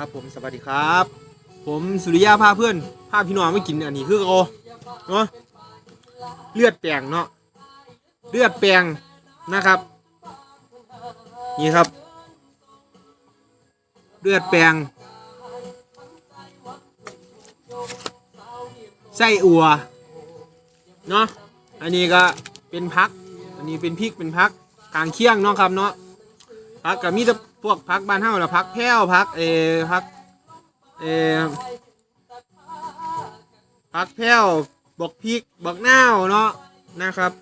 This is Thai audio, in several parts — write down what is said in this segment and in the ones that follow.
ครับผมสวัสดีครับ ผมสุริยาพาเพื่อนพาพี่น้องไม่กินอันนี้คือโอเนาะเลือดแปลงเนาะเลือดแปลงนะครับ นี่ครับ เลือดแปลงไส้อัวเนาะอันนี้ก็เป็นพัก อันนี้เป็นพริกเป็นพักกลางเคียงเนาะครับเนาะ พักกับมีแต่พวกพักบ้านเฮาละพักแพ้วพักเอพักเอพักแพ้วบอกพริกบอกนาวเนาะนะครับ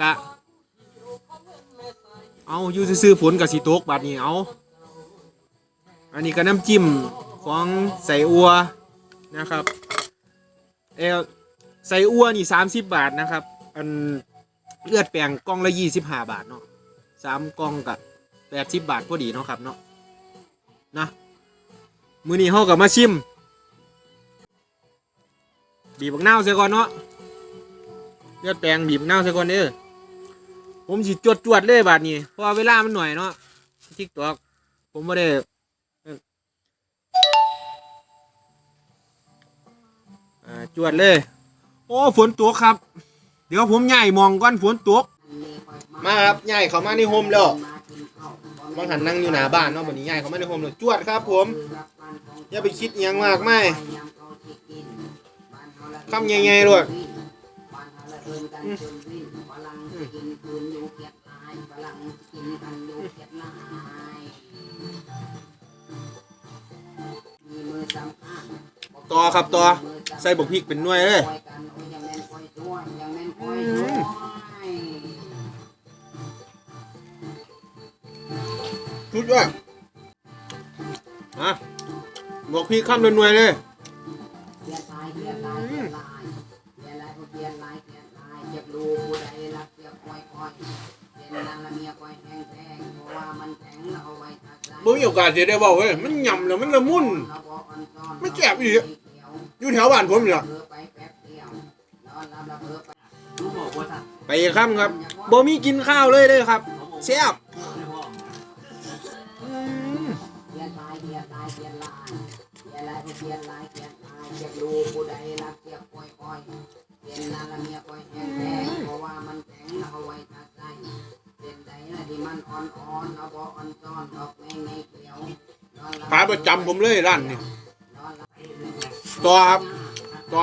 กะเอาอยู่ซื้อฝนกับสีโต๊กบัดนี้เอาอันนี้ก็น้ำจิ้มของใส่อัวนะครับเอใส่อัวนี่30บาทนะครับ อันเลือดแปลงกล่องละ25บาทเนาะสามกล่องกับ 80บาทพอดีเนาะครับเนาะนะมือนี้เฮากับมาชิม บีบบักนาวเสียก่อนเนาะเลือดแปลงบีบบักนาวเสียก่อนเด้อผมสิจวดจวดเลยบาดนี้เพราะว่าเวลามันหน่อยเนาะทิกตอกผมไม่ได้จวดเลย โอ้ฝนตกครับ เดี๋ยวผมใหญ่มองก่อนฝนตก มาครับใหญ่เขามาในโฮมแล้ว บางหันนั่งอยู่หน้าบ้านเนาะวันนี้ใหญ่เขาไมาในโฮมแล้วจวดครับ ผมอย่าไปคิดยังมากไม่คำใหญ่ๆด้วยต่อครับต่อใส่บกพริกเป็นหน่วยเลย ชุดด้วยฮะบอกพี่ข้ามหน่วยเลยมึงมีโอกาสจะได้บอกเว้ยมันยำแล้วมันละมุนไม่แสบอีกอยู่แถวบ้านผมนี่ล่ะไปอีกคำครับบ่มีกินข้าวเลยเลยครับแซ่บ เขียนลายเขียนลายเขียนลายเขียนลายเขียนลายเขียนลายเจ็บดูผู้ใดรักเจ็บปล่อยปล่อยเขียนนาละเมียปล่อยแห้งแห้งเพราะว่ามันแข็งเอาไว้ทักใจเขียนใดนะที่มันอ่อนอ่อนเอาบ่อ่อนซ้อนอกแมงในเขียวขาประจำผมเลยร้านนี้นอนหลับต่อครับต่อ